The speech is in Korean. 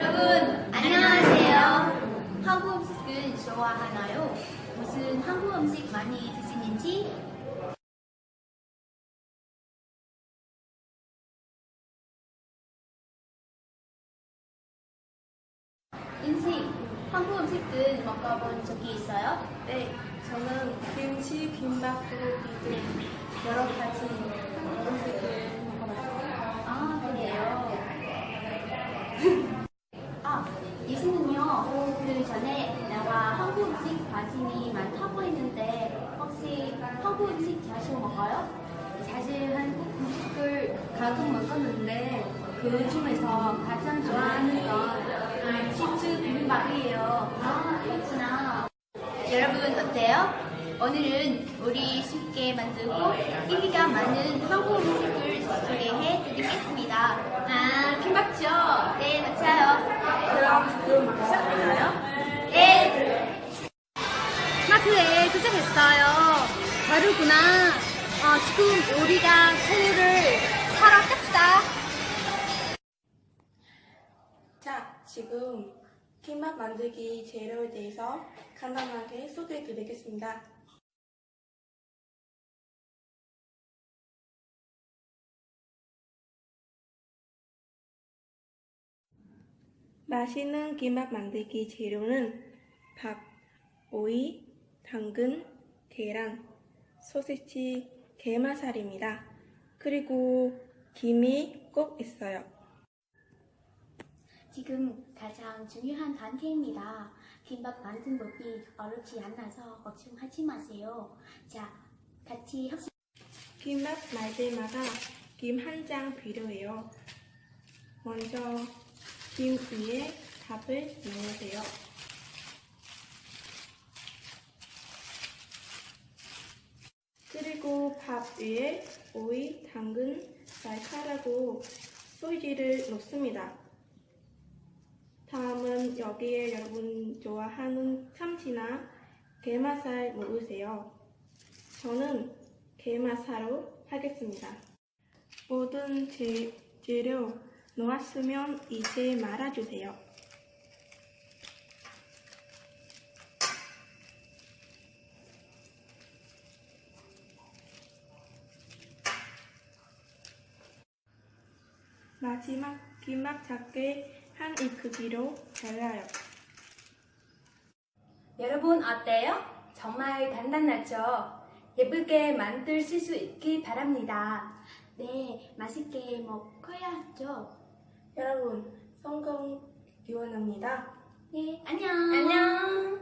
여러분 안녕하세요. 한국 음식을 좋아하나요? 무슨 한국 음식 많이 드시는지? 인식 한국 음식들 먹어본 적이 있어요? 네, 저는 김치, 김밥, 두부등 여러 가지 한국 음식을 먹어봤어요. 아 그래요. 아 예수는요 그 전에 나와 한국 음식 관심이 많다고 했는데 혹시 한국 음식 자주 먹어요? 사실 한국 음식을 가끔 먹었는데 그 중에서 가장 좋아하는 건 치즈 비빔밥이에요. 아 그렇구나. 여러분 어때요? 오늘은 우리 쉽게 만들고 인기가 많은 한국 음식을 소개해 드리겠습니다. 아, 킹받죠? 네, 맞아요. 그럼 지금 시작되나요? 도착했어요. 다르구나. 어, 지금 우리가 재료를 사러 갑시다. 자, 지금 김밥 만들기 재료에 대해서 간단하게 소개해 드리겠습니다. 맛있는 김밥 만들기 재료는 밥, 오이, 당근, 계란, 소시지, 게마살입니다. 그리고 김이 꼭 있어요. 지금 가장 중요한 단계입니다. 김밥 만든 법이 어렵지 않아서 걱정하지 마세요. 자, 같이 학습. 김밥 말 때마다 김 한 장 필요해요. 먼저 김 위에 밥을 넣으세요. 그리고 밥 위에 오이, 당근, 날카라고 소시지를 넣습니다. 다음은 여기에 여러분 좋아하는 참치나 게맛살 넣으세요. 저는 게맛살로 하겠습니다. 모든 재, 재료 놓았으면 이제 말아주세요. 마지막 김밥 작게 한 입 크기로 잘라요. 여러분 어때요? 정말 간단하죠? 예쁘게 만들 수 있길 바랍니다. 네, 맛있게 먹어야죠. 여러분, 성공 기원합니다. 네, 안녕. 안녕.